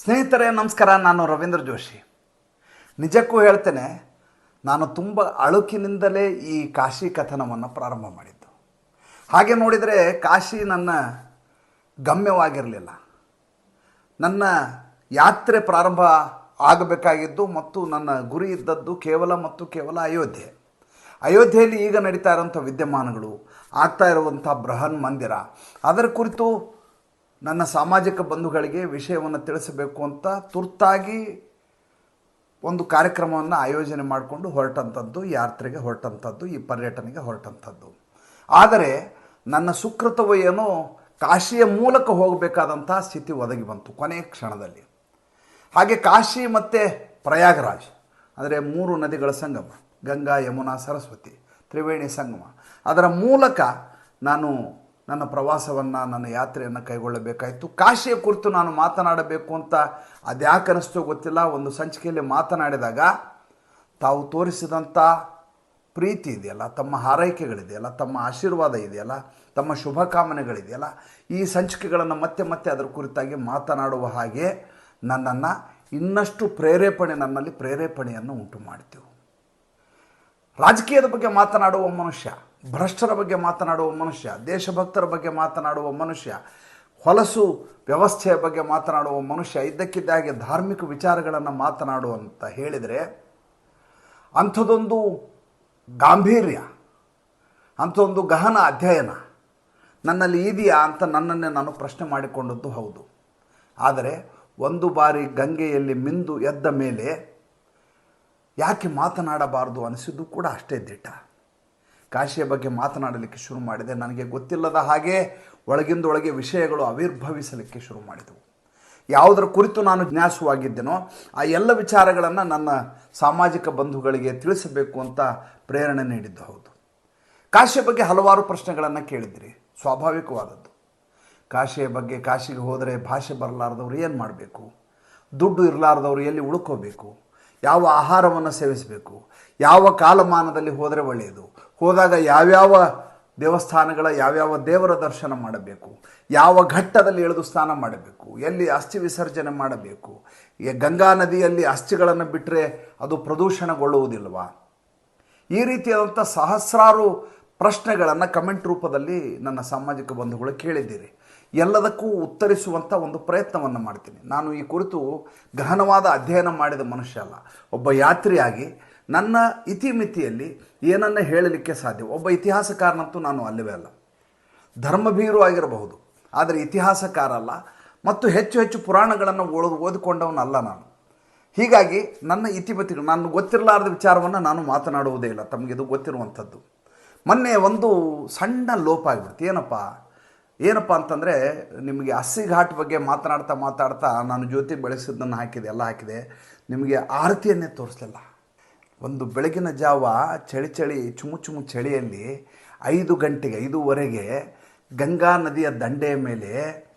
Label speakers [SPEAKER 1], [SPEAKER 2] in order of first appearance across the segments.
[SPEAKER 1] ಸ್ನೇಹಿತರೆ, ನಮಸ್ಕಾರ. ನಾನು ರವೀಂದ್ರ ಜೋಶಿ. ನಿಜಕ್ಕೂ ಹೇಳ್ತೇನೆ, ನಾನು ತುಂಬ ಅಳುಕಿನಿಂದಲೇ ಈ ಕಾಶಿ ಕಥನವನ್ನು ಪ್ರಾರಂಭ ಮಾಡಿದ್ದು. ಹಾಗೆ ನೋಡಿದರೆ ಕಾಶಿ ನನ್ನ ಗಮ್ಯವಾಗಿರಲಿಲ್ಲ. ನನ್ನ ಯಾತ್ರೆ ಪ್ರಾರಂಭ ಆಗಬೇಕಾಗಿದ್ದು ಮತ್ತು ನನ್ನ ಗುರಿ ಇದ್ದದ್ದು ಕೇವಲ ಮತ್ತು ಕೇವಲ ಅಯೋಧ್ಯೆ. ಅಯೋಧ್ಯೆಯಲ್ಲಿ ಈಗ ನಡೀತಾ ಇರುವಂಥ ವಿದ್ಯಮಾನಗಳು, ಆಗ್ತಾ ಇರುವಂಥ ಬೃಹನ್ ಮಂದಿರ. ಅದರ ಕುರಿತು ನನ್ನ ಸಾಮಾಜಿಕ ಬಂಧುಗಳಿಗೆ ವಿಷಯವನ್ನು ತಿಳಿಸಬೇಕು ಅಂತ ತುರ್ತಾಗಿ ಒಂದು ಕಾರ್ಯಕ್ರಮವನ್ನು ಆಯೋಜನೆ ಮಾಡಿಕೊಂಡು ಹೊರಟಂಥದ್ದು, ಯಾತ್ರೆಗೆ ಹೊರಟಂಥದ್ದು, ಈ ಪರ್ಯಟನೆಗೆ ಹೊರಟಂಥದ್ದು. ಆದರೆ ನನ್ನ ಸುಕೃತವು ಏನೋ ಕಾಶಿಯ ಮೂಲಕ ಹೋಗಬೇಕಾದಂತಹ ಸ್ಥಿತಿ ಒದಗಿ ಬಂತು ಕೊನೆಯ ಕ್ಷಣದಲ್ಲಿ. ಹಾಗೆ ಕಾಶಿ ಮತ್ತು ಪ್ರಯಾಗರಾಜ್, ಅಂದರೆ ಮೂರು ನದಿಗಳ ಸಂಗಮ, ಗಂಗಾ, ಯಮುನಾ, ಸರಸ್ವತಿ, ತ್ರಿವೇಣಿ ಸಂಗಮ, ಅದರ ಮೂಲಕ ನಾನು ನನ್ನ ಪ್ರವಾಸವನ್ನು, ನನ್ನ ಯಾತ್ರೆಯನ್ನು ಕೈಗೊಳ್ಳಬೇಕಾಯಿತು. ಕಾಶಿಯ ಕುರಿತು ನಾನು ಮಾತನಾಡಬೇಕು ಅಂತ ಅದ್ಯಾಕನಿಸ್ತೋ ಗೊತ್ತಿಲ್ಲ. ಒಂದು ಸಂಚಿಕೆಯಲ್ಲಿ ಮಾತನಾಡಿದಾಗ, ತಾವು ತೋರಿಸಿದಂಥ ಪ್ರೀತಿ ಇದೆಯಲ್ಲ, ತಮ್ಮ ಹಾರೈಕೆಗಳಿದೆಯಲ್ಲ, ತಮ್ಮ ಆಶೀರ್ವಾದ ಇದೆಯಲ್ಲ, ತಮ್ಮ ಶುಭಕಾಮನೆಗಳಿದೆಯಲ್ಲ, ಈ ಸಂಚಿಕೆಗಳನ್ನು ಮತ್ತೆ ಮತ್ತೆ ಅದರ ಕುರಿತಾಗಿ ಮಾತನಾಡುವ ಹಾಗೆ ನನ್ನನ್ನು ಇನ್ನಷ್ಟು ಪ್ರೇರೇಪಣೆ, ನನ್ನಲ್ಲಿ ಪ್ರೇರೇಪಣೆಯನ್ನು ಉಂಟು ಮಾಡ್ತೀವಿ ರಾಜಕೀಯದ ಬಗ್ಗೆ ಮಾತನಾಡುವ ಮನುಷ್ಯ ಭ್ರಷ್ಟರ ಬಗ್ಗೆ ಮಾತನಾಡುವ ಮನುಷ್ಯ, ದೇಶಭಕ್ತರ ಬಗ್ಗೆ ಮಾತನಾಡುವ ಮನುಷ್ಯ, ಹೊಲಸು ವ್ಯವಸ್ಥೆಯ ಬಗ್ಗೆ ಮಾತನಾಡುವ ಮನುಷ್ಯ ಇದ್ದಕ್ಕಿದ್ದಾಗೆ ಧಾರ್ಮಿಕ ವಿಚಾರಗಳನ್ನು ಮಾತನಾಡುವಂತ ಹೇಳಿದರೆ ಅಂಥದ್ದೊಂದು ಗಾಂಭೀರ್ಯ ಅಂಥದ್ದೊಂದು ಗಹನ ಅಧ್ಯಯನ ನನ್ನಲ್ಲಿ ಇದೆಯಾ ಅಂತ ನನ್ನನ್ನೇ ನಾನು ಪ್ರಶ್ನೆ ಮಾಡಿಕೊಂಡದ್ದು ಹೌದು. ಆದರೆ ಒಂದು ಬಾರಿ ಗಂಗೆಯಲ್ಲಿ ಮಿಂದು ಎದ್ದ ಮೇಲೆ ಯಾಕೆ ಮಾತನಾಡಬಾರದು ಅನಿಸಿದ್ದು ಕೂಡ ಅಷ್ಟೇ ದಿಟ್ಟ. ಕಾಶಿಯ ಬಗ್ಗೆ ಮಾತನಾಡಲಿಕ್ಕೆ ಶುರು ಮಾಡಿದೆ. ನನಗೆ ಗೊತ್ತಿಲ್ಲದ ಹಾಗೆ ಒಳಗಿಂದೊಳಗೆ ವಿಷಯಗಳು ಆವಿರ್ಭವಿಸಲಿಕ್ಕೆ ಶುರು ಮಾಡಿದವು. ಯಾವುದರ ಕುರಿತು ನಾನು ಜ್ಞಾಸವಾಗಿದ್ದೇನೋ ಆ ಎಲ್ಲ ವಿಚಾರಗಳನ್ನು ನನ್ನ ಸಾಮಾಜಿಕ ಬಂಧುಗಳಿಗೆ ತಿಳಿಸಬೇಕು ಅಂತ ಪ್ರೇರಣೆ ನೀಡಿದ್ದು ಹೌದು. ಕಾಶಿಯ ಬಗ್ಗೆ ಹಲವಾರು ಪ್ರಶ್ನೆಗಳನ್ನು ಕೇಳಿದ್ರಿ. ಸ್ವಾಭಾವಿಕವಾದದ್ದು. ಕಾಶಿಯ ಬಗ್ಗೆ ಕಾಶಿಗೆ ಹೋದರೆ ಭಾಷೆ ಬರಲಾರ್ದವ್ರು ಏನು ಮಾಡಬೇಕು? ದುಡ್ಡು ಇರಲಾರ್ದವ್ರು ಎಲ್ಲಿ ಉಳ್ಕೋಬೇಕು? ಯಾವ ಆಹಾರವನ್ನು ಸೇವಿಸಬೇಕು? ಯಾವ ಕಾಲಮಾನದಲ್ಲಿ ಹೋದರೆ ಒಳ್ಳೆಯದು? ಹೋದಾಗ ಯಾವ್ಯಾವ ದೇವಸ್ಥಾನಗಳ ಯಾವ್ಯಾವ ದೇವರ ದರ್ಶನ ಮಾಡಬೇಕು? ಯಾವ ಘಟ್ಟದಲ್ಲಿ ಇಳಿದು ಸ್ನಾನ ಮಾಡಬೇಕು? ಎಲ್ಲಿ ಅಸ್ಥಿ ವಿಸರ್ಜನೆ ಮಾಡಬೇಕು? ಗಂಗಾ ನದಿಯಲ್ಲಿ ಅಸ್ಥಿಗಳನ್ನು ಬಿಟ್ಟರೆ ಅದು ಪ್ರದೂಷಣಗೊಳ್ಳುವುದಿಲ್ವಾ? ಈ ರೀತಿಯಾದಂಥ ಸಹಸ್ರಾರು ಪ್ರಶ್ನೆಗಳನ್ನು ಕಮೆಂಟ್ ರೂಪದಲ್ಲಿ ನನ್ನ ಸಾಮಾಜಿಕ ಬಂಧುಗಳು ಕೇಳಿದ್ದೀರಿ. ಎಲ್ಲದಕ್ಕೂ ಉತ್ತರಿಸುವಂಥ ಒಂದು ಪ್ರಯತ್ನವನ್ನು ಮಾಡ್ತೀನಿ. ನಾನು ಈ ಕುರಿತು ಗಹನವಾದ ಅಧ್ಯಯನ ಮಾಡಿದ ಮನುಷ್ಯ ಅಲ್ಲ. ಒಬ್ಬ ಯಾತ್ರಿಯಾಗಿ ನನ್ನ ಇತಿಮಿತಿಯಲ್ಲಿ ಏನನ್ನ ಹೇಳಲಿಕ್ಕೆ ಸಾಧ್ಯ? ಒಬ್ಬ ಇತಿಹಾಸಕಾರನಂತೂ ನಾನು ಅಲ್ಲವೇ ಅಲ್ಲ. ಧರ್ಮಭೀರು ಆಗಿರಬಹುದು, ಆದರೆ ಇತಿಹಾಸಕಾರ ಅಲ್ಲ. ಮತ್ತು ಹೆಚ್ಚು ಹೆಚ್ಚು ಪುರಾಣಗಳನ್ನು ಓದ್, ಓದಿಕೊಂಡವನಲ್ಲ ನಾನು. ಹೀಗಾಗಿ ನನ್ನ ಇತಿಮಿತಿಗಳು, ನಾನು ಗೊತ್ತಿರಲಾರದ ವಿಚಾರವನ್ನು ನಾನು ಮಾತನಾಡುವುದೇ ಇಲ್ಲ. ತಮಗಿದು ಗೊತ್ತಿರುವಂಥದ್ದು. ಮೊನ್ನೆ ಒಂದು ಸಣ್ಣ ಲೋಪ ಆಗಿಬಿಡ್ತು. ಏನಪ್ಪ? ಏನಪ್ಪ ಅಂತಂದರೆ, ನಿಮಗೆ ಅಸ್ಸಿ ಘಾಟ್ ಬಗ್ಗೆ ಮಾತನಾಡ್ತಾ ಮಾತಾಡ್ತಾ ನಾನು ಜ್ಯೋತಿ ಬೆಳೆಸಿದ್ದನ್ನು ಹಾಕಿದೆ, ಎಲ್ಲ ಹಾಕಿದೆ. ನಿಮಗೆ ಆರತಿಯನ್ನೇ ತೋರಿಸಲಿಲ್ಲ. ಒಂದು ಬೆಳಗಿನ ಜಾವ ಚಳಿ ಚಳಿ ಚುಮು ಚುಮು ಚಳಿಯಲ್ಲಿ ಐದು ಗಂಟೆಗೆ, ಐದೂವರೆಗೆ ಗಂಗಾ ನದಿಯ ದಂಡೆಯ ಮೇಲೆ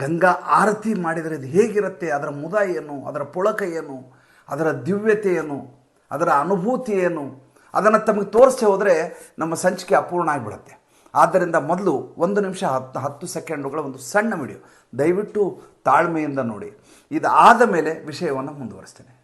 [SPEAKER 1] ಗಂಗಾ ಆರತಿ ಮಾಡಿದರೆ ಅದು ಹೇಗಿರುತ್ತೆ? ಅದರ ಮುದ ಏನು? ಅದರ ಪುಳಕ ಏನು? ಅದರ ದಿವ್ಯತೆ ಏನು? ಅದರ ಅನುಭೂತಿ ಏನು? ಅದನ್ನು ತಮಗೆ ತೋರಿಸಿ ಹೋದರೆ ನಮ್ಮ ಸಂಚಿಕೆ ಅಪೂರ್ಣ ಆಗಿಬಿಡುತ್ತೆ. ಆದ್ದರಿಂದ ಮೊದಲು ಒಂದು ನಿಮಿಷ, ಹತ್ತು ಹತ್ತು ಸೆಕೆಂಡುಗಳ ಒಂದು ಸಣ್ಣ ವಿಡಿಯೋ. ದಯವಿಟ್ಟು ತಾಳ್ಮೆಯಿಂದ ನೋಡಿ. ಇದಾದ ಮೇಲೆ ವಿಷಯವನ್ನು ಮುಂದುವರಿಸ್ತೇನೆ.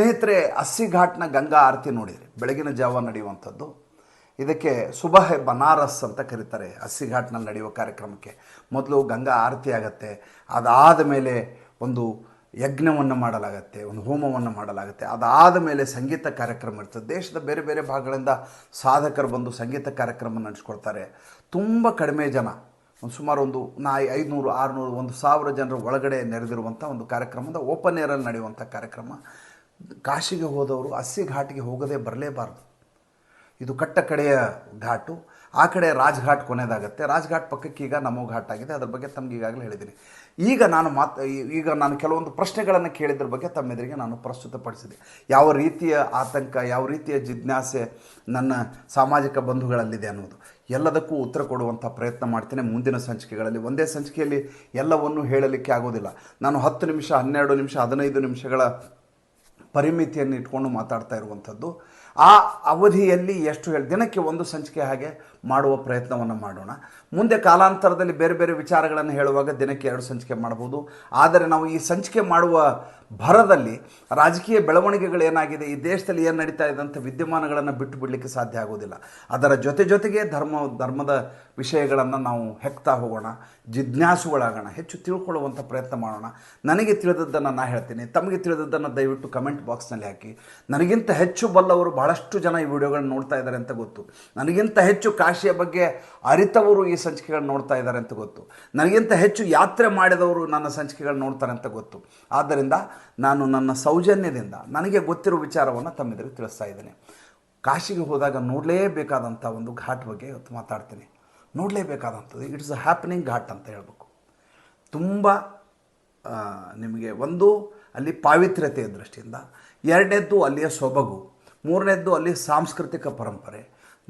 [SPEAKER 1] ಸ್ನೇಹಿತರೆ ಅಸ್ಸಿ ಘಾಟ್ನ ಗಂಗಾ ಆರತಿ ನೋಡಿದ್ರಿ. ಬೆಳಗಿನ ಜಾವ ನಡೆಯುವಂಥದ್ದು. ಇದಕ್ಕೆ ಸುಬಹ ಬನಾರಸ್ ಅಂತ ಕರೀತಾರೆ ಅಸ್ಸಿ ಘಾಟ್ನಲ್ಲಿ ನಡೆಯುವ ಕಾರ್ಯಕ್ರಮಕ್ಕೆ. ಮೊದಲು ಗಂಗಾ ಆರತಿ ಆಗತ್ತೆ. ಅದಾದ ಮೇಲೆ ಒಂದು ಯಜ್ಞವನ್ನು ಮಾಡಲಾಗತ್ತೆ, ಒಂದು ಹೋಮವನ್ನು ಮಾಡಲಾಗುತ್ತೆ. ಅದಾದ ಮೇಲೆ ಸಂಗೀತ ಕಾರ್ಯಕ್ರಮ ಇರ್ತದೆ. ದೇಶದ ಬೇರೆ ಬೇರೆ ಭಾಗಗಳಿಂದ ಸಾಧಕರು ಬಂದು ಸಂಗೀತ ಕಾರ್ಯಕ್ರಮ ನಡೆಸ್ಕೊಡ್ತಾರೆ. ತುಂಬ ಕಡಿಮೆ ಜನ, ಒಂದು ಸುಮಾರು ಒಂದು ನಾ ಐದುನೂರು, ಆರುನೂರು, ಒಂದು ಸಾವಿರ ಜನರ ಒಳಗಡೆ ನೆರೆದಿರುವಂಥ ಒಂದು ಕಾರ್ಯಕ್ರಮದ ಓಪನ್ ಏರಲ್ಲಿ ನಡೆಯುವಂಥ ಕಾರ್ಯಕ್ರಮ. ಕಾಶಿಗೆ ಹೋದವರು ಅಸ್ಸಿ ಘಾಟಿಗೆ ಹೋಗದೆ ಬರಲೇಬಾರ್ದು. ಇದು ಕಟ್ಟ ಕಡೆಯ ಘಾಟು, ಆ ಕಡೆ ರಾಜ್ಘಾಟ್ ಕೊನೆಯದಾಗತ್ತೆ. ರಾಜ್ಘಾಟ್ ಪಕ್ಕಕ್ಕೆ ಈಗ ನಮೋ ಘಾಟ್ ಆಗಿದೆ. ಅದ್ರ ಬಗ್ಗೆ ತಮ್ಗೆ ಈಗಾಗಲೇ ಹೇಳಿದ್ದೀನಿ. ಈಗ ನಾನು ಮಾತ್, ಈಗ ನಾನು ಕೆಲವೊಂದು ಪ್ರಶ್ನೆಗಳನ್ನು ಕೇಳಿದ್ರ ಬಗ್ಗೆ ತಮ್ಮೆದುರಿಗೆ ನಾನು ಪ್ರಸ್ತುತಪಡಿಸಿದೆ. ಯಾವ ರೀತಿಯ ಆತಂಕ, ಯಾವ ರೀತಿಯ ಜಿಜ್ಞಾಸೆ ನನ್ನ ಸಾಮಾಜಿಕ ಬಂಧುಗಳಲ್ಲಿದೆ ಅನ್ನೋದು. ಎಲ್ಲದಕ್ಕೂ ಉತ್ತರ ಕೊಡುವಂಥ ಪ್ರಯತ್ನ ಮಾಡ್ತೇನೆ ಮುಂದಿನ ಸಂಚಿಕೆಗಳಲ್ಲಿ. ಒಂದೇ ಸಂಚಿಕೆಯಲ್ಲಿ ಎಲ್ಲವನ್ನೂ ಹೇಳಲಿಕ್ಕೆ ಆಗೋದಿಲ್ಲ. ನಾನು ಹತ್ತು ನಿಮಿಷ, ಹನ್ನೆರಡು ನಿಮಿಷ, ಹದಿನೈದು ನಿಮಿಷಗಳ ಪರಿಮಿತಿಯನ್ನು ಇಟ್ಕೊಂಡು ಮಾತಾಡ್ತಾ ಇರುವಂಥದ್ದು. ಆ ಅವಧಿಯಲ್ಲಿ ಎಷ್ಟು ಹೇಳಿ ದಿನಕ್ಕೆ ಒಂದು ಸಂಚಿಕೆ ಹಾಗೆ ಮಾಡುವ ಪ್ರಯತ್ನವನ್ನು ಮಾಡೋಣ. ಮುಂದೆ ಕಾಲಾಂತರದಲ್ಲಿ ಬೇರೆ ಬೇರೆ ವಿಚಾರಗಳನ್ನು ಹೇಳುವಾಗ ದಿನಕ್ಕೆ ಎರಡು ಸಂಚಿಕೆ ಮಾಡ್ಬೋದು ಆದರೆ ನಾವು ಈ ಸಂಚಿಕೆ ಮಾಡುವ ಭರದಲ್ಲಿ ರಾಜಕೀಯ ಬೆಳವಣಿಗೆಗಳೇನಾಗಿದೆ ಈ ದೇಶದಲ್ಲಿ ಏನು ನಡೀತಾ ಇದ್ದಂಥ ವಿದ್ಯಮಾನಗಳನ್ನು ಬಿಟ್ಟು ಬಿಡಲಿಕ್ಕೆ ಸಾಧ್ಯ ಆಗೋದಿಲ್ಲ ಅದರ ಜೊತೆ ಜೊತೆಗೆ ಧರ್ಮ, ಧರ್ಮದ ವಿಷಯಗಳನ್ನು ನಾವು ಹೆಕ್ತಾ ಹೋಗೋಣ, ಜಿಜ್ಞಾಸುಗಳಾಗೋಣ, ಹೆಚ್ಚು ತಿಳ್ಕೊಳ್ಳುವಂಥ ಪ್ರಯತ್ನ ಮಾಡೋಣ. ನನಗೆ ತಿಳಿದದ್ದನ್ನು ನಾನು ಹೇಳ್ತೀನಿ. ತಮಗೆ ತಿಳಿದದ್ದನ್ನು ದಯವಿಟ್ಟು ಕಮೆಂಟ್ ಬಾಕ್ಸ್ನಲ್ಲಿ ಹಾಕಿ. ನನಗಿಂತ ಹೆಚ್ಚು ಬಲ್ಲವರು ಬಹಳಷ್ಟು ಜನ ಈ ವಿಡಿಯೋಗಳನ್ನ ನೋಡ್ತಾ ಇದ್ದಾರೆ ಅಂತ ಗೊತ್ತು. ನನಗಿಂತ ಹೆಚ್ಚು ಕಾಶಿಯ ಬಗ್ಗೆ ಅರಿತವರು ಈ ಸಂಚಿಕೆಗಳನ್ನ ನೋಡ್ತಾ ಇದ್ದಾರೆ ಅಂತ ಗೊತ್ತು. ನನಗಿಂತ ಹೆಚ್ಚು ಯಾತ್ರೆ ಮಾಡಿದವರು ನನ್ನ ಸಂಚಿಕೆಗಳನ್ನ ನೋಡ್ತಾರೆ ಅಂತ ಗೊತ್ತು. ಆದ್ದರಿಂದ ನಾನು ನನ್ನ ಸೌಜನ್ಯದಿಂದ ನನಗೆ ಗೊತ್ತಿರೋ ವಿಚಾರವನ್ನು ತಮ್ಮೆದುರಿಗೆ ತಿಳಿಸ್ತಾ ಇದ್ದೇನೆ. ಕಾಶಿಗೆ ಹೋದಾಗ ನೋಡಲೇಬೇಕಾದಂಥ ಒಂದು ಘಾಟ್ ಬಗ್ಗೆ ಇವತ್ತು ಮಾತಾಡ್ತೀನಿ. ನೋಡಲೇಬೇಕಾದಂಥದ್ದು. ಇಟ್ಸ್ ಅ ಹ್ಯಾಪನಿಂಗ್ ಘಾಟ್ ಅಂತ ಹೇಳಬೇಕು. ತುಂಬ ನಿಮಗೆ ಒಂದು, ಅಲ್ಲಿ ಪಾವಿತ್ರ್ಯತೆಯ ದೃಷ್ಟಿಯಿಂದ, ಎರಡನೇದ್ದು ಅಲ್ಲಿಯ ಸೊಬಗು, ಮೂರನೇದ್ದು ಅಲ್ಲಿ ಸಾಂಸ್ಕೃತಿಕ ಪರಂಪರೆ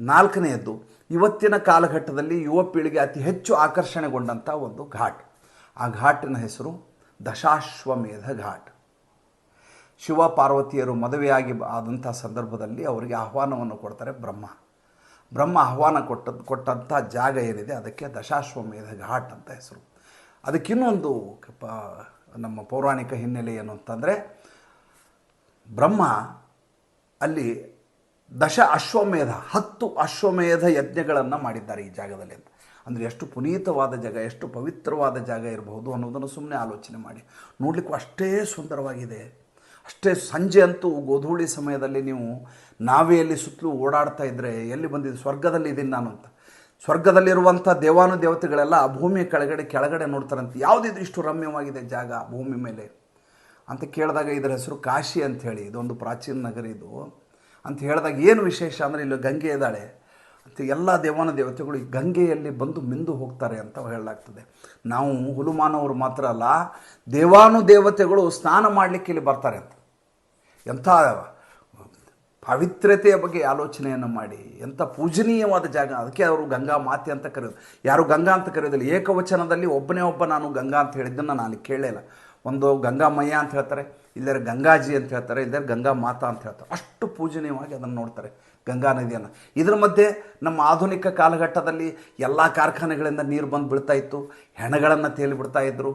[SPEAKER 1] ನಾಲ್ಕನೆಯದ್ದು, ಇವತ್ತಿನ ಕಾಲಘಟ್ಟದಲ್ಲಿ ಯುವ ಪೀಳಿಗೆ ಅತಿ ಹೆಚ್ಚು ಆಕರ್ಷಣೆಗೊಂಡಂಥ ಒಂದು ಘಾಟ್. ಆ ಘಾಟಿನ ಹೆಸರು ದಶಾಶ್ವಮೇಧ ಘಾಟ್. ಶಿವ ಪಾರ್ವತಿಯರು ಮದುವೆಯಾಗಿ ಆದಂಥ ಸಂದರ್ಭದಲ್ಲಿ ಅವರಿಗೆ ಆಹ್ವಾನವನ್ನು ಕೊಡ್ತಾರೆ ಬ್ರಹ್ಮ. ಬ್ರಹ್ಮ ಆಹ್ವಾನ ಕೊಟ್ಟ, ಕೊಟ್ಟಂಥ ಜಾಗ ಏನಿದೆ, ಅದಕ್ಕೆ ದಶಾಶ್ವಮೇಧ ಘಾಟ್ ಅಂತ ಹೆಸರು. ಅದಕ್ಕಿನ್ನೊಂದು ನಮ್ಮ ಪೌರಾಣಿಕ ಹಿನ್ನೆಲೆ ಏನು ಅಂತಂದರೆ, ಬ್ರಹ್ಮ ಅಲ್ಲಿ ದಶ ಅಶ್ವಮೇಧ, ಹತ್ತು ಅಶ್ವಮೇಧ ಯಜ್ಞಗಳನ್ನು ಮಾಡಿದ್ದಾರೆ ಈ ಜಾಗದಲ್ಲಿ ಅಂತ. ಅಂದರೆ ಎಷ್ಟು ಪುನೀತವಾದ ಜಾಗ, ಎಷ್ಟು ಪವಿತ್ರವಾದ ಜಾಗ ಇರಬಹುದು ಅನ್ನೋದನ್ನು ಸುಮ್ಮನೆ ಆಲೋಚನೆ ಮಾಡಿ. ನೋಡಲಿಕ್ಕೂ ಅಷ್ಟೇ ಸುಂದರವಾಗಿದೆ. ಅಷ್ಟೇ ಸಂಜೆ ಅಂತೂ ಗೋಧೂಳಿ ಸಮಯದಲ್ಲಿ ನೀವು ನಾವೆಯಲ್ಲಿ ಸುತ್ತಲೂ ಓಡಾಡ್ತಾ ಇದ್ದರೆ ಎಲ್ಲಿ ಬಂದಿದ್ದು ಸ್ವರ್ಗದಲ್ಲಿ ಇದ್ದೀನಿ ನಾನು ಅಂತ. ಸ್ವರ್ಗದಲ್ಲಿರುವಂಥ ದೇವಾನು ದೇವತೆಗಳೆಲ್ಲ ಆ ಭೂಮಿಯ ಕೆಳಗಡೆ ಕೆಳಗಡೆ ನೋಡ್ತಾರಂತೆ. ಯಾವುದಿದು ಇಷ್ಟು ರಮ್ಯವಾಗಿದೆ ಜಾಗ ಭೂಮಿ ಮೇಲೆ? ಅಂತ ಕೇಳಿದಾಗ ಇದರ ಹೆಸರು ಕಾಶಿ ಅಂತ ಹೇಳಿ, ಇದೊಂದು ಪ್ರಾಚೀನ ನಗರ ಇದು. ಅಂತ ಹೇಳಿದಾಗ ಏನು ವಿಶೇಷ ಅಂದರೆ ಇಲ್ಲಿ ಗಂಗೆ ಇದ್ದಾಳೆ. ಅಂತ ಎಲ್ಲ ದೇವಾನ ದೇವತೆಗಳು ಈ ಗಂಗೆಯಲ್ಲಿ ಬಂದು ಮಿಂದು ಹೋಗ್ತಾರೆ ಅಂತ ಹೇಳಲಾಗ್ತದೆ. ನಾವು ಹುಲುಮಾನವರು ಮಾತ್ರ ಅಲ್ಲ, ದೇವಾನು ದೇವತೆಗಳು ಸ್ನಾನ ಮಾಡಲಿಕ್ಕೆ ಇಲ್ಲಿ ಬರ್ತಾರೆ ಅಂತ. ಎಂಥ ಪವಿತ್ರತೆಯ ಬಗ್ಗೆ ಆಲೋಚನೆಯನ್ನು ಮಾಡಿ, ಎಂಥ ಪೂಜನೀಯವಾದ ಜಾಗ, ಅದಕ್ಕೆ ಅವರು ಗಂಗಾ ಮಾತೆ ಅಂತ ಕರೆಯೋದು. ಯಾರು ಗಂಗಾ ಅಂತ ಕರೆಯೋದಿಲ್ಲ, ಏಕವಚನದಲ್ಲಿ ಒಬ್ಬನೇ ಒಬ್ಬ ನಾನು ಗಂಗಾ ಅಂತ ಹೇಳಿದ್ದನ್ನು ನಾನು ಕೇಳಲಿಲ್ಲ ಒಂದು ಗಂಗಾಮಯ್ಯ ಅಂತ ಹೇಳ್ತಾರೆ ಇಲ್ಲರ ಗಂಗಾಜಿ ಅಂತ ಹೇಳ್ತಾರೆ ಇಲ್ಲರ ಗಂಗಾ ಮಾತಾ ಅಂತ ಹೇಳ್ತಾರೆ. ಅಷ್ಟು ಪೂಜನೀಯವಾಗಿ ಅದನ್ನು ನೋಡ್ತಾರೆ ಗಂಗಾ ನದಿಯನ್ನು. ಇದರ ಮಧ್ಯೆ ನಮ್ಮ ಆಧುನಿಕ ಕಾಲಘಟ್ಟದಲ್ಲಿ ಎಲ್ಲ ಕಾರ್ಖಾನೆಗಳಿಂದ ನೀರು ಬಂದು ಬೀಳ್ತಾ ಇತ್ತು, ಹೆಣಗಳನ್ನು ತೇಲಿ ಬಿಡ್ತಾ ಇದ್ದರು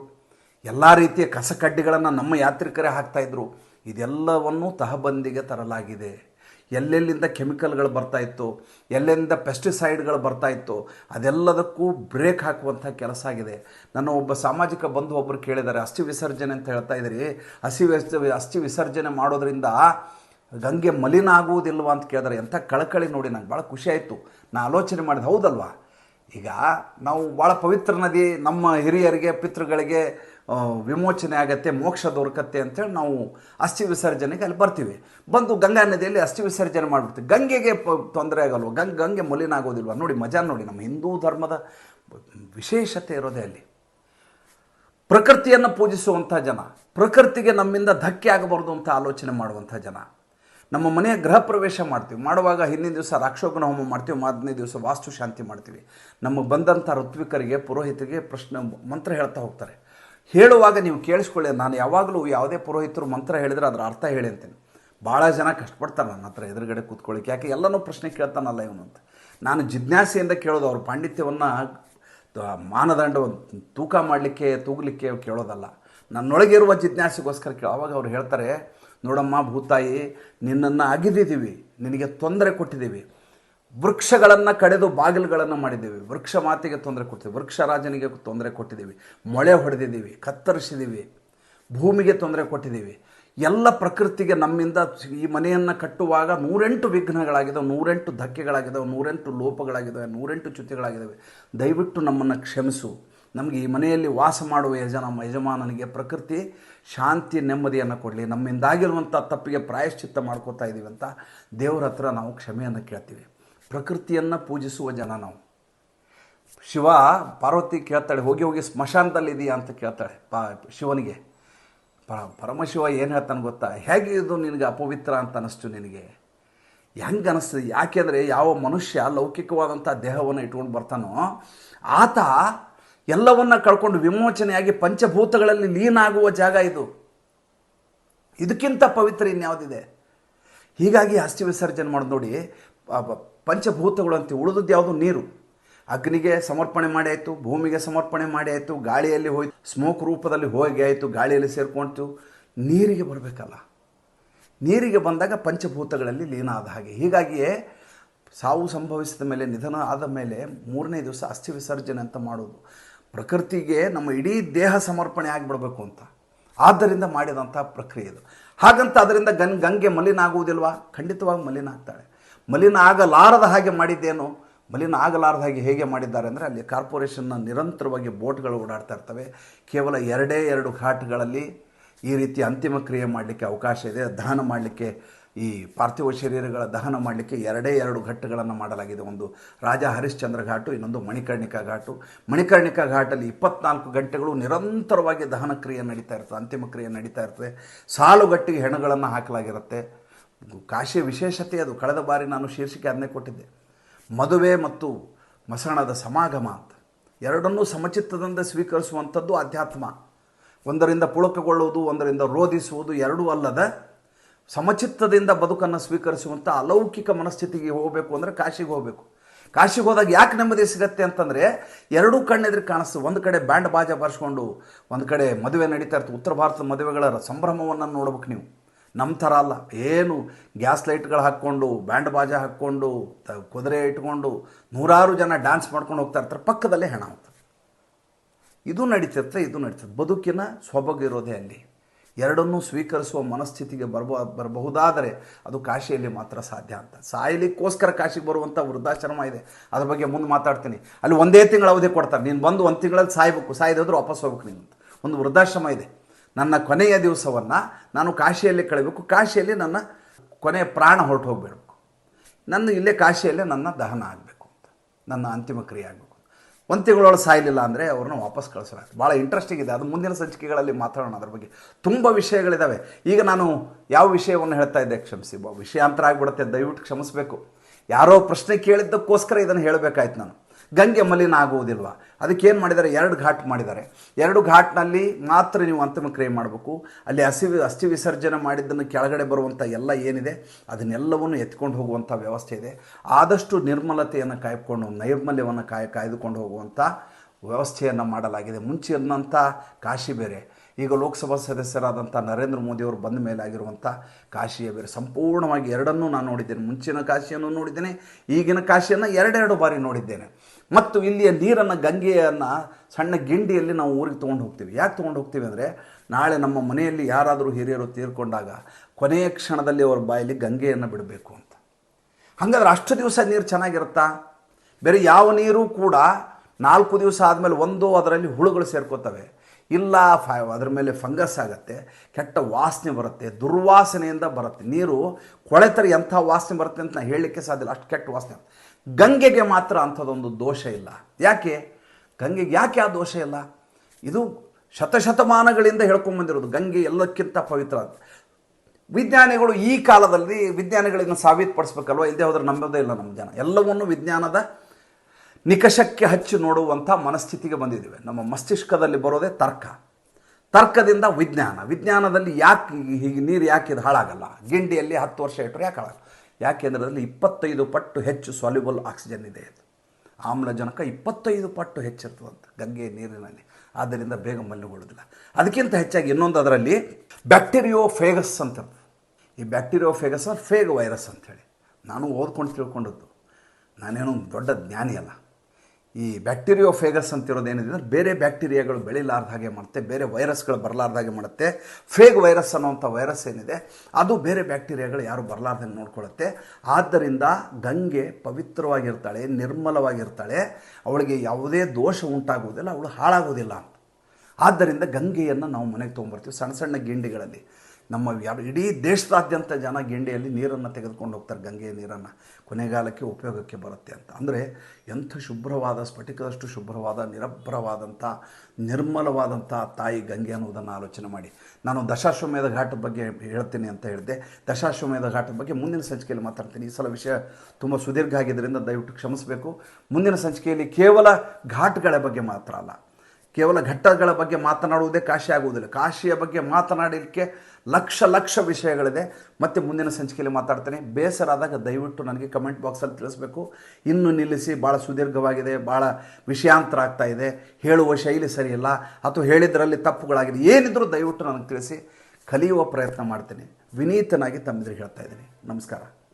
[SPEAKER 1] ಎಲ್ಲ ರೀತಿಯ ಕಸಕಡ್ಡಿಗಳನ್ನು ನಮ್ಮ ಯಾತ್ರಿಕರೇ ಹಾಕ್ತಾಯಿದ್ರು ಇದೆಲ್ಲವನ್ನು ತಹಬಂದಿಗೆ ತರಲಾಗಿದೆ. ಎಲ್ಲೆಲ್ಲಿಂದ ಕೆಮಿಕಲ್ಗಳು ಬರ್ತಾ ಇತ್ತು, ಎಲ್ಲೆಲ್ಲಿಂದ ಪೆಸ್ಟಿಸೈಡ್ಗಳು ಬರ್ತಾ ಇತ್ತು, ಅದೆಲ್ಲದಕ್ಕೂ ಬ್ರೇಕ್ ಹಾಕುವಂಥ ಕೆಲಸ ಆಗಿದೆ. ನನ್ನ ಒಬ್ಬ ಸಾಮಾಜಿಕ ಬಂಧು ಒಬ್ಬರು ಕೇಳಿದ್ದಾರೆ, ಅಸ್ಥಿ ವಿಸರ್ಜನೆ ಅಂತ ಹೇಳ್ತಾ ಇದ್ದೀರಿ. ಹಸಿ ಅಸ್ಥಿ ವಿಸರ್ಜನೆ ಮಾಡೋದ್ರಿಂದ ಗಂಗೆ ಮಲಿನ ಆಗುವುದಿಲ್ವಾ ಅಂತ ಕೇಳಿದ್ರೆ ಎಂಥ ಕಳಕಳಿ ನೋಡಿ ನಂಗೆ ಭಾಳ ಆಯಿತು. ನಾ ಆಲೋಚನೆ ಮಾಡಿದೆ, ಹೌದಲ್ವಾ? ಈಗ ನಾವು ಭಾಳ ಪವಿತ್ರ ನದಿ, ನಮ್ಮ ಹಿರಿಯರಿಗೆ, ಪಿತೃಗಳಿಗೆ ವಿಮೋಚನೆ ಆಗತ್ತೆ, ಮೋಕ್ಷ ದೊರಕತ್ತೆ ಅಂತೇಳಿ ನಾವು ಅಸ್ಥಿ ವಿಸರ್ಜನೆಗೆ ಅಲ್ಲಿ ಬರ್ತೀವಿ. ಬಂದು ಗಂಗಾ ನದಿಯಲ್ಲಿ ಅಸ್ಥಿ ವಿಸರ್ಜನೆ ಮಾಡಿಬಿಡ್ತೀವಿ. ಗಂಗೆಗೆ ತೊಂದರೆ ಆಗಲ್ವ? ಗಂಗೆ ಗಂಗೆ ಮಲಿನ ಆಗೋದಿಲ್ವ? ನೋಡಿ, ಮಜಾ ನೋಡಿ, ನಮ್ಮ ಹಿಂದೂ ಧರ್ಮದ ವಿಶೇಷತೆ ಇರೋದೇ ಅಲ್ಲಿ. ಪ್ರಕೃತಿಯನ್ನು ಪೂಜಿಸುವಂಥ ಜನ, ಪ್ರಕೃತಿಗೆ ನಮ್ಮಿಂದ ಧಕ್ಕೆ ಆಗಬಾರ್ದು ಅಂತ ಆಲೋಚನೆ ಮಾಡುವಂಥ ಜನ. ನಮ್ಮ ಮನೆಯ ಗೃಹ ಪ್ರವೇಶ ಮಾಡ್ತೀವಿ. ಮಾಡುವಾಗ ಹಿಂದಿನ ದಿವಸ ರಾಕ್ಷೋಗಣ ಹೋಮ ಮಾಡ್ತೀವಿ ಮಾದನೇ ದಿವಸ ವಾಸ್ತು ಶಾಂತಿ ಮಾಡ್ತೀವಿ. ನಮಗೆ ಬಂದಂಥ ಋತ್ವಿಕರಿಗೆ, ಪುರೋಹಿತರಿಗೆ ಪ್ರಶ್ನೆ, ಮಂತ್ರ ಹೇಳ್ತಾ ಹೋಗ್ತಾರೆ. ಹೇಳುವಾಗ ನೀವು ಕೇಳಿಸ್ಕೊಳ್ಳಿ, ನಾನು ಯಾವಾಗಲೂ ಯಾವುದೇ ಪುರೋಹಿತರು ಮಂತ್ರ ಹೇಳಿದರೆ ಅದರ ಅರ್ಥ ಹೇಳಿ ಅಂತೀನಿ. ಭಾಳ ಜನ ಕಷ್ಟಪಡ್ತಾರೆ ನನ್ನ ಹತ್ರ ಎದುರುಗಡೆ ಕೂತ್ಕೊಳ್ಳಿಕ್ಕೆ. ಯಾಕೆ? ಎಲ್ಲನೂ ಪ್ರಶ್ನೆ ಕೇಳ್ತಾನಲ್ಲ ಇವನು ಅಂತ. ನಾನು ಜಿಜ್ಞಾಸೆಯಿಂದ ಕೇಳೋದು ಅವ್ರ ಪಾಂಡಿತ್ಯವನ್ನು ಮಾನದಂಡವನ್ನು ತೂಕ ಮಾಡಲಿಕ್ಕೆ, ತೂಗಲಿಕ್ಕೆ ಕೇಳೋದಲ್ಲ. ನನ್ನೊಳಗಿರುವ ಜಿಜ್ಞಾಸೆಗೋಸ್ಕರ ಕೇಳೋ, ಅವಾಗ ಅವ್ರು ಹೇಳ್ತಾರೆ, ನೋಡಮ್ಮ ಭೂತಾಯಿ, ನಿನ್ನನ್ನು ಅಗಿದಿದ್ದೀವಿ, ನಿನಗೆ ತೊಂದರೆ ಕೊಟ್ಟಿದ್ದೀವಿ. ವೃಕ್ಷಗಳನ್ನು ಕಡೆದು ಬಾಗಿಲುಗಳನ್ನು ಮಾಡಿದ್ದೀವಿ. ವೃಕ್ಷ ಮಾತಿಗೆ ತೊಂದರೆ ಕೊಡ್ತೀವಿ. ವೃಕ್ಷ ರಾಜನಿಗೆ ತೊಂದರೆ ಕೊಟ್ಟಿದ್ದೀವಿ. ಮೊಳೆ ಹೊಡೆದಿದ್ದೀವಿ. ಕತ್ತರಿಸಿದ್ದೀವಿ. ಭೂಮಿಗೆ ತೊಂದರೆ ಕೊಟ್ಟಿದ್ದೀವಿ. ಎಲ್ಲ ಪ್ರಕೃತಿಗೆ ನಮ್ಮಿಂದ ಈ ಮನೆಯನ್ನು ಕಟ್ಟುವಾಗ ನೂರೆಂಟು ವಿಘ್ನಗಳಾಗಿದ್ದಾವೆ ನೂರೆಂಟು ಧಕ್ಕೆಗಳಾಗಿದ್ದಾವೆ ನೂರೆಂಟು ಲೋಪಗಳಾಗಿದ್ದಾವೆ ನೂರೆಂಟು ಚ್ಯುತಿಗಳಾಗಿದ್ದಾವೆ ದಯವಿಟ್ಟು ನಮ್ಮನ್ನು ಕ್ಷಮಿಸು. ನಮಗೆ ಈ ಮನೆಯಲ್ಲಿ ವಾಸ ಮಾಡುವ ಯಜನ, ಯಜಮಾನನಿಗೆ ಪ್ರಕೃತಿ ಶಾಂತಿ, ನೆಮ್ಮದಿಯನ್ನು ಕೊಡಲಿ. ನಮ್ಮಿಂದಾಗಿರುವಂಥ ತಪ್ಪಿಗೆ ಪ್ರಾಯಶ್ಚಿತ್ತ ಮಾಡ್ಕೋತಾ ಇದ್ದೀವಿ ಅಂತ ದೇವರ ಹತ್ರ ನಾವು ಕ್ಷಮೆಯನ್ನು ಕೇಳ್ತೀವಿ. ಪ್ರಕೃತಿಯನ್ನು ಪೂಜಿಸುವ ಜನ ನಾವು. ಶಿವ ಪಾರ್ವತಿ ಕೇಳ್ತಾಳೆ, ಹೋಗಿ ಹೋಗಿ ಸ್ಮಶಾನದಲ್ಲಿ ಇದೆಯಾ ಅಂತ ಕೇಳ್ತಾಳೆ, ಪಾ, ಶಿವನಿಗೆ. ಪ ಪರಮಶಿವ ಏನು ಹೇಳ್ತಾನೆ ಗೊತ್ತಾ? ಹೇಗೆ ಇದು ನಿನಗೆ ಅಪವಿತ್ರ ಅಂತ ಅನ್ನಿಸ್ತು ನಿನಗೆ? ಹೆಂಗೆ ಅನ್ನಿಸ್ತದೆ ಯಾಕೆಂದರೆ ಯಾವ ಮನುಷ್ಯ ಲೌಕಿಕವಾದಂಥ ದೇಹವನ್ನು ಇಟ್ಕೊಂಡು ಬರ್ತಾನೋ, ಆತ ಎಲ್ಲವನ್ನ ಕಳ್ಕೊಂಡು ವಿಮೋಚನೆಯಾಗಿ ಪಂಚಭೂತಗಳಲ್ಲಿ ಲೀನಾಗುವ ಜಾಗ ಇದು. ಇದಕ್ಕಿಂತ ಪವಿತ್ರ ಇನ್ಯಾವುದಿದೆ? ಹೀಗಾಗಿ ಅಸ್ಥಿ ವಿಸರ್ಜನೆ ಮಾಡೋದು ನೋಡಿ ಪಂಚಭೂತಗಳು ಅಂತ ಉಳಿದದ್ದು ಯಾವುದು? ನೀರು. ಅಗ್ನಿಗೆ ಸಮರ್ಪಣೆ ಮಾಡಿ ಆಯಿತು, ಭೂಮಿಗೆ ಸಮರ್ಪಣೆ ಮಾಡಿ ಆಯಿತು, ಗಾಳಿಯಲ್ಲಿ ಹೋಯ್ತು ಸ್ಮೋಕ್ ರೂಪದಲ್ಲಿ ಹೋಗಿ ಆಯಿತು, ಗಾಳಿಯಲ್ಲಿ ಸೇರ್ಕೊಂತು ನೀರಿಗೆ ಬರಬೇಕಲ್ಲ. ನೀರಿಗೆ ಬಂದಾಗ ಪಂಚಭೂತಗಳಲ್ಲಿ ಲೀನ ಆದ ಹಾಗೆ. ಹೀಗಾಗಿಯೇ ಸಾವು ಸಂಭವಿಸಿದ ಮೇಲೆ, ನಿಧನ ಆದ ಮೇಲೆ ಮೂರನೇ ದಿವಸ ಅಸ್ಥಿ ವಿಸರ್ಜನೆ ಅಂತ ಮಾಡೋದು. ಪ್ರಕೃತಿಗೆ ನಮ್ಮ ಇಡೀ ದೇಹ ಸಮರ್ಪಣೆ ಆಗಿಬಿಡಬೇಕು ಅಂತ. ಆದ್ದರಿಂದ ಮಾಡಿದಂಥ ಪ್ರಕ್ರಿಯೆ ಇದು. ಹಾಗಂತ ಅದರಿಂದ ಗನ್ ಗಂಗೆ ಮಲಿನ ಆಗುವುದಿಲ್ವಾ? ಖಂಡಿತವಾಗಿ ಮಲಿನ ಆಗ್ತಾಳೆ. ಮಲಿನ ಆಗಲಾರದ ಹಾಗೆ ಮಾಡಿದ್ದೇನು? ಮಲಿನ ಆಗಲಾರದ ಹಾಗೆ ಹೇಗೆ ಮಾಡಿದ್ದಾರೆ ಅಂದರೆ ಅಲ್ಲಿ ಕಾರ್ಪೊರೇಷನ್ನ ನಿರಂತರವಾಗಿ ಬೋಟ್ಗಳು ಓಡಾಡ್ತಾ ಇರ್ತವೆ. ಕೇವಲ ಎರಡೇ ಎರಡು ಘಾಟ್ಗಳಲ್ಲಿ ಈ ರೀತಿ ಅಂತಿಮ ಕ್ರಿಯೆ ಮಾಡಲಿಕ್ಕೆ ಅವಕಾಶ ಇದೆ. ದಹನ ಮಾಡಲಿಕ್ಕೆ ಈ ಪಾರ್ಥಿವ ಶರೀರಗಳ ದಹನ ಮಾಡಲಿಕ್ಕೆ ಎರಡೇ ಎರಡು ಘಟ್ಟಗಳನ್ನು ಮಾಡಲಾಗಿದೆ. ಒಂದು ರಾಜ ಹರಿಶ್ಚಂದ್ರ ಘಾಟು, ಇನ್ನೊಂದು ಮಣಿಕರ್ಣಿಕಾ ಘಾಟು. ಮಣಿಕರ್ಣಿಕಾ ಘಾಟಲ್ಲಿ ಇಪ್ಪತ್ನಾಲ್ಕು ಗಂಟೆಗಳು ನಿರಂತರವಾಗಿ ದಹನ ಕ್ರಿಯೆ ನಡೀತಾ ಇರ್ತದೆ, ಅಂತಿಮ ಕ್ರಿಯೆ ನಡೀತಾ ಇರ್ತದೆ. ಸಾಲುಗಟ್ಟಿಗೆ ಹೆಣಗಳನ್ನು ಹಾಕಲಾಗಿರುತ್ತೆ. ಕಾಶಿಯ ವಿಶೇಷತೆ ಅದು. ಕಳೆದ ಬಾರಿ ನಾನು ಶೀರ್ಷಿಕೆ ಅದನ್ನೇ ಕೊಟ್ಟಿದ್ದೆ. ಮದುವೆ ಮತ್ತು ಮಸಣದ ಸಮಾಗಮ ಅಂತ. ಎರಡನ್ನೂ ಸಮಚಿತ್ತದಿಂದ ಸ್ವೀಕರಿಸುವಂಥದ್ದು ಅಧ್ಯಾತ್ಮ. ಒಂದರಿಂದ ಪುಳಕಗೊಳ್ಳುವುದು, ಒಂದರಿಂದ ರೋಧಿಸುವುದು ಎರಡೂ ಅಲ್ಲದ ಸಮಚಿತ್ತದಿಂದ ಬದುಕನ್ನು ಸ್ವೀಕರಿಸುವಂಥ ಅಲೌಕಿಕ ಮನಸ್ಥಿತಿಗೆ ಹೋಗಬೇಕು ಅಂದರೆ ಕಾಶಿಗೆ ಹೋಗಬೇಕು. ಕಾಶಿಗೆ ಹೋದಾಗ ಯಾಕೆ ನೆಮ್ಮದಿ ಸಿಗತ್ತೆ ಅಂತಂದರೆ ಎರಡೂ ಕಣ್ಣೆದುರು ಕಾಣಿಸ್ತು. ಒಂದು ಕಡೆ ಬ್ಯಾಂಡ್ ಬಾಜಾ ಬಾರಿಸ್ಕೊಂಡು, ಒಂದು ಕಡೆ ಮದುವೆ ನಡೀತಾ ಇರ್ತದೆ ಉತ್ತರ ಭಾರತದ ಮದುವೆಗಳ ಸಂಭ್ರಮವನ್ನು ನೋಡ್ಬೇಕು ನೀವು. ನಮ್ಮ ಥರ ಅಲ್ಲ. ಏನು ಗ್ಯಾಸ್ ಲೈಟ್ಗಳು ಹಾಕ್ಕೊಂಡು, ಬ್ಯಾಂಡ್ ಬಾಜಾ ಹಾಕ್ಕೊಂಡು, ತ- ಕುದುರೆ ಇಟ್ಕೊಂಡು ನೂರಾರು ಜನ ಡ್ಯಾನ್ಸ್ ಮಾಡ್ಕೊಂಡು ಹೋಗ್ತಾ ಇರ್ತಾರೆ. ಪಕ್ಕದಲ್ಲೇ ಹೆಣ ಹೋಗ್ತಾರೆ ಇದು ನಡೀತಿರ್ತದೆ ಇದು ನಡೀತದೆ ಬದುಕಿನ ಸೊಬಗಿರೋದೇ ಅಲ್ಲಿ. ಎರಡನ್ನೂ ಸ್ವೀಕರಿಸುವ ಮನಸ್ಥಿತಿಗೆ ಬರ್ಬ, ಬರಬಹುದಾದರೆ ಅದು ಕಾಶಿಯಲ್ಲಿ ಮಾತ್ರ ಸಾಧ್ಯ ಅಂತ. ಸಾಯಲಿಕ್ಕೋಸ್ಕರ ಕಾಶಿಗೆ ಬರುವಂಥ ವೃದ್ಧಾಶ್ರಮ ಇದೆ. ಅದ್ರ ಬಗ್ಗೆ ಮುಂದೆ ಮಾತಾಡ್ತೀನಿ. ಅಲ್ಲಿ ಒಂದೇ ತಿಂಗಳ ಅವಧಿ ಕೊಡ್ತಾರೆ. ನೀನು ಬಂದು ಒಂದು ತಿಂಗಳಲ್ಲಿ ಸಾಯ್ಬೇಕು. ಸಾಯ್ದಾದ್ರೂ ವಾಪಸ್ ಹೋಗ್ಬೇಕು ನೀನು ಅಂತ. ಒಂದು ವೃದ್ಧಾಶ್ರಮ ಇದೆ. ನನ್ನ ಕೊನೆಯ ದಿವಸವನ್ನು ನಾನು ಕಾಶಿಯಲ್ಲಿ ಕಳಬೇಕು. ಕಾಶಿಯಲ್ಲಿ ನನ್ನ ಕೊನೆಯ ಪ್ರಾಣ ಹೊರಟು ಹೋಗಬೇಕು ನನ್ನ ಇಲ್ಲೇ ಕಾಶಿಯಲ್ಲೇ ನನ್ನ ದಹನ ಆಗಬೇಕು ಅಂತ. ನನ್ನ ಅಂತಿಮ ಕ್ರಿಯೆ ಆಗಬೇಕು ಒಂದು ತಿಂಗಳೊಳಗೆ ಸಾಯಲಿಲ್ಲ ಅಂದರೆ ಅವ್ರನ್ನ ವಾಪಸ್ ಕಳಿಸಲಾಗ್ತದೆ ಭಾಳ ಇಂಟ್ರೆಸ್ಟಿಂಗ್ ಇದೆ. ಅದು ಮುಂದಿನ ಸಂಚಿಕೆಗಳಲ್ಲಿ ಮಾತಾಡೋಣ ಅದ್ರ ಬಗ್ಗೆ. ತುಂಬ ವಿಷಯಗಳಿದ್ದಾವೆ ಈಗ ನಾನು ಯಾವ ವಿಷಯವನ್ನು ಹೇಳ್ತಾ ಇದ್ದೆ? ಕ್ಷಮಿಸಿ ವಿಷಯಾಂತರ ಆಗಿಬಿಡುತ್ತೆ. ದಯವಿಟ್ಟು ಕ್ಷಮಿಸಬೇಕು. ಯಾರೋ ಪ್ರಶ್ನೆ ಕೇಳಿದ್ದಕ್ಕೋಸ್ಕರ ಇದನ್ನು ಹೇಳಬೇಕಾಯ್ತು ನಾನು. ಗಂಗೆ ಮಲಿನ ಆಗುವುದಿಲ್ವಾ ಅದಕ್ಕೇನು ಮಾಡಿದ್ದಾರೆ? ಎರಡು ಘಾಟ್ ಮಾಡಿದ್ದಾರೆ. ಎರಡು ಘಾಟ್ನಲ್ಲಿ ಮಾತ್ರ ನೀವು ಅಂತಿಮ ಕ್ರಿಯೆ ಮಾಡಬೇಕು. ಅಲ್ಲಿ ಹಸಿ ಅಸ್ಥಿ ವಿಸರ್ಜನೆ ಮಾಡಿದ್ದನ್ನು ಕೆಳಗಡೆ ಬರುವಂಥ ಎಲ್ಲ ಏನಿದೆ, ಅದನ್ನೆಲ್ಲವನ್ನು ಎತ್ಕೊಂಡು ಹೋಗುವಂಥ ವ್ಯವಸ್ಥೆ ಇದೆ. ಆದಷ್ಟು ನಿರ್ಮಲತೆಯನ್ನು ಕಾಯ್ಕೊಂಡು, ನೈರ್ಮಲ್ಯವನ್ನು ಕಾಯ್ ಕಾಯ್ದುಕೊಂಡು ಹೋಗುವಂಥ ವ್ಯವಸ್ಥೆಯನ್ನು ಮಾಡಲಾಗಿದೆ. ಮುಂಚೆ ಅನ್ನಂಥ ಕಾಶಿ ಬೇರೆ. ಈಗ ಲೋಕಸಭಾ ಸದಸ್ಯರಾದಂಥ ನರೇಂದ್ರ ಮೋದಿಯವರು ಬಂದ ಮೇಲೆ ಆಗಿರುವಂಥ ಕಾಶಿಯ ಬೇರೆ. ಸಂಪೂರ್ಣವಾಗಿ ಎರಡನ್ನೂ ನಾನು ನೋಡಿದ್ದೇನೆ. ಮುಂಚಿನ ಕಾಶಿಯನ್ನು ನೋಡಿದ್ದೇನೆ, ಈಗಿನ ಕಾಶಿಯನ್ನು ಎರಡೆರಡು ಬಾರಿ ನೋಡಿದ್ದೇನೆ. ಮತ್ತು ಇಲ್ಲಿಯ ನೀರನ್ನು, ಗಂಗೆಯನ್ನು, ಸಣ್ಣ ಗಿಂಡಿಯಲ್ಲಿ ನಾವು ಊರಿಗೆ ತೊಗೊಂಡು ಹೋಗ್ತೀವಿ. ಯಾಕೆ ತೊಗೊಂಡು ಹೋಗ್ತೀವಿ ಅಂದರೆ, ನಾಳೆ ನಮ್ಮ ಮನೆಯಲ್ಲಿ ಯಾರಾದರೂ ಹಿರಿಯರು ತೀರ್ಕೊಂಡಾಗ ಕೊನೆಯ ಕ್ಷಣದಲ್ಲಿ ಅವ್ರ ಬಾಯಲ್ಲಿ ಗಂಗೆಯನ್ನು ಬಿಡಬೇಕು ಅಂತ. ಹಾಗಾದ್ರೆ ಅಷ್ಟು ದಿವಸ ನೀರು ಚೆನ್ನಾಗಿರುತ್ತಾ? ಬೇರೆ ಯಾವ ನೀರು ಕೂಡ ನಾಲ್ಕು ದಿವಸ ಆದಮೇಲೆ ಒಂದು ಅದರಲ್ಲಿ ಹುಳುಗಳು ಸೇರ್ಕೋತವೆ. ಇಲ್ಲ, ಫ, ಅದ್ರ ಮೇಲೆ ಫಂಗಸ್ ಆಗುತ್ತೆ, ಕೆಟ್ಟ ವಾಸನೆ ಬರುತ್ತೆ, ದುರ್ವಾಸನೆಯಿಂದ ಬರುತ್ತೆ. ನೀರು ಕೊಳೆತರೆ ಎಂಥ ವಾಸನೆ ಬರುತ್ತೆ ಅಂತ ನಾನು ಹೇಳಲಿಕ್ಕೆ ಸಾಧ್ಯ ಅಷ್ಟು ಕೆಟ್ಟ ವಾಸನೆ. ಗಂಗೆಗೆ ಮಾತ್ರ ಅಂಥದ್ದೊಂದು ದೋಷ ಇಲ್ಲ. ಯಾಕೆ? ಗಂಗೆಗೆ ಯಾಕೆ ಆ ದೋಷ ಇಲ್ಲ? ಇದು ಶತಶತಮಾನಗಳಿಂದ ಹೇಳ್ಕೊಂಬಂದಿರೋದು ಗಂಗೆ ಎಲ್ಲಕ್ಕಿಂತ ಪವಿತ್ರ ಅಂತ. ವಿಜ್ಞಾನಿಗಳು ಈ ಕಾಲದಲ್ಲಿ ವಿಜ್ಞಾನಿಗಳನ್ನು ಸಾಬೀತುಪಡಿಸ್ಬೇಕಲ್ವ? ಇಲ್ಲದೆ ಹೋದ್ರೆ ನಂಬೋದೇ ಇಲ್ಲ ನಮ್ಮ ಜನ. ಎಲ್ಲವನ್ನು ವಿಜ್ಞಾನದ ನಿಕಷಕ್ಕೆ ಹಚ್ಚಿ ನೋಡುವಂಥ ಮನಸ್ಥಿತಿಗೆ ಬಂದಿದ್ದೇವೆ. ನಮ್ಮ ಮಸ್ತಿಷ್ಕದಲ್ಲಿ ಬರೋದೇ ತರ್ಕ. ತರ್ಕದಿಂದ ವಿಜ್ಞಾನ. ವಿಜ್ಞಾನದಲ್ಲಿ ಯಾಕೆ ಹೀಗೆ ನೀರು ಯಾಕೆ ಇದು ಹಾಳಾಗಲ್ಲ? ಗಿಂಡಿಯಲ್ಲಿ ಹತ್ತು ವರ್ಷ ಇಟ್ಟರೆ ಯಾಕೆ ಹಾಳಾಗಲ್ಲ? ಯಾಕೆಂದರೆ ಅದರಲ್ಲಿ ಇಪ್ಪತ್ತೈದು ಪಟ್ಟು ಹೆಚ್ಚು ಸಾಲ್ಯುಬಲ್ ಆಕ್ಸಿಜನ್ ಇದೆ ಅದು. ಆಮ್ಲಜನಕ ಇಪ್ಪತ್ತೈದು ಪಟ್ಟು ಹೆಚ್ಚಿರ್ತದಂತೆ ಗಂಗೆ ನೀರಿನಲ್ಲಿ. ಆದ್ದರಿಂದ ಬೇಗ ಮಲ್ಲಿಗೊಳ್ಳೋದಿಲ್ಲ. ಅದಕ್ಕಿಂತ ಹೆಚ್ಚಾಗಿ ಇನ್ನೊಂದು ಅದರಲ್ಲಿ ಬ್ಯಾಕ್ಟೀರಿಯೋ ಫೇಗಸ್ ಅಂತ. ಈ ಬ್ಯಾಕ್ಟೀರಿಯೋ ಫೇಗಸ್ ಅಂದ್ರೆ ಫೇಗ್ ವೈರಸ್ ಅಂಥೇಳಿ ನಾನು ಓದ್ಕೊಂಡು ತಿಳ್ಕೊಂಡದ್ದು. ಒಂದು ದೊಡ್ಡ ಜ್ಞಾನಿ ಅಲ್ಲ ಈ ಬ್ಯಾಕ್ಟೀರಿಯೋಫೇಗಸ್ ಅಂತಿರೋದು ಏನಿದೆ ಅಂದರೆ ಬೇರೆ ಬ್ಯಾಕ್ಟೀರಿಯಾಗಳು ಬೆಳಿಲಾರ್ದ ಹಾಗೆ ಮಾಡುತ್ತೆ, ಬೇರೆ ವೈರಸ್ಗಳು ಬರಲಾರ್ದ ಹಾಗೆ ಮಾಡುತ್ತೆ. ಫೇಗ್ ವೈರಸ್ ಅನ್ನೋವಂಥ ವೈರಸ್ ಏನಿದೆ, ಅದು ಬೇರೆ ಬ್ಯಾಕ್ಟೀರಿಯಾಗಳು ಯಾರು ಬರಲಾರ್ದಂಗೆ ನೋಡ್ಕೊಳ್ಳುತ್ತೆ. ಆದ್ದರಿಂದ ಗಂಗೆ ಪವಿತ್ರವಾಗಿರ್ತಾಳೆ, ನಿರ್ಮಲವಾಗಿರ್ತಾಳೆ, ಅವಳಿಗೆ ಯಾವುದೇ ದೋಷ ಉಂಟಾಗುವುದಿಲ್ಲ, ಅವಳು ಹಾಳಾಗೋದಿಲ್ಲ ಆದ್ದರಿಂದ ಗಂಗೆಯನ್ನು ನಾವು ಮನೆಗೆ ತೊಗೊಂಬರ್ತೀವಿ ಸಣ್ಣ ಸಣ್ಣ ಗಿಂಡಿಗಳಲ್ಲಿ. ನಮ್ಮ ಯಾರು ಇಡೀ ದೇಶದಾದ್ಯಂತ ಜನ ಗಿಂಡಿಯಲ್ಲಿ ನೀರನ್ನು ತೆಗೆದುಕೊಂಡು ಹೋಗ್ತಾರೆ, ಗಂಗೆಯ ನೀರನ್ನು. ಕೊನೆಗಾಲಕ್ಕೆ ಉಪಯೋಗಕ್ಕೆ ಬರುತ್ತೆ ಅಂತ. ಅಂದರೆ ಎಂಥ ಶುಭ್ರವಾದ, ಸ್ಫಟಿಕದಷ್ಟು ಶುಭ್ರವಾದ, ನಿರಭ್ರವಾದಂಥ, ನಿರ್ಮಲವಾದಂಥ ತಾಯಿ ಗಂಗೆ ಅನ್ನೋದನ್ನು ಆಲೋಚನೆ ಮಾಡಿ. ನಾನು ದಶಾಶ್ವಮೇಧ ಘಾಟದ ಬಗ್ಗೆ ಹೇಳ್ತೀನಿ ಅಂತ ಹೇಳಿದೆ. ದಶಾಶ್ವಮೇಧ ಘಾಟದ ಬಗ್ಗೆ ಮುಂದಿನ ಸಂಚಿಕೆಯಲ್ಲಿ ಮಾತಾಡ್ತೀನಿ. ಈ ಸಲ ವಿಷಯ ತುಂಬ ಸುದೀರ್ಘ ಆಗಿದ್ದರಿಂದ ದಯವಿಟ್ಟು ಕ್ಷಮಿಸಬೇಕು. ಮುಂದಿನ ಸಂಚಿಕೆಯಲ್ಲಿ ಕೇವಲ ಘಾಟ್ಗಳ ಬಗ್ಗೆ ಮಾತ್ರ ಅಲ್ಲ. ಕೇವಲ ಘಟ್ಟಗಳ ಬಗ್ಗೆ ಮಾತನಾಡುವುದೇ ಕಾಶಿ ಆಗುವುದಿಲ್ಲ. ಕಾಶಿಯ ಬಗ್ಗೆ ಮಾತನಾಡಲಿಕ್ಕೆ ಲಕ್ಷ ಲಕ್ಷ ವಿಷಯಗಳಿದೆ. ಮತ್ತೆ ಮುಂದಿನ ಸಂಚಿಕೆಯಲ್ಲಿ ಮಾತಾಡ್ತೇನೆ. ಬೇಸರಾದಾಗ ದಯವಿಟ್ಟು ನನಗೆ ಕಮೆಂಟ್ ಬಾಕ್ಸಲ್ಲಿ ತಿಳಿಸ್ಬೇಕು. ಇನ್ನು ನಿಲ್ಲಿಸಿ ಭಾಳ ಸುದೀರ್ಘವಾಗಿದೆ ಭಾಳ ವಿಷಯಾಂತರ ಆಗ್ತಾ ಇದೆ. ಹೇಳುವ ಶೈಲಿ ಸರಿಯಿಲ್ಲ. ಅಥವಾ ಹೇಳಿದ್ರಲ್ಲಿ ತಪ್ಪುಗಳಾಗಿದೆ. ಏನಿದ್ರೂ ದಯವಿಟ್ಟು ನನಗೆ ತಿಳಿಸಿ. ಕಲಿಯುವ ಪ್ರಯತ್ನ ಮಾಡ್ತೇನೆ. ವಿನೀತನಾಗಿ ತಮ್ಮೆದುರು ಹೇಳ್ತಾ ಇದ್ದೀನಿ. ನಮಸ್ಕಾರ.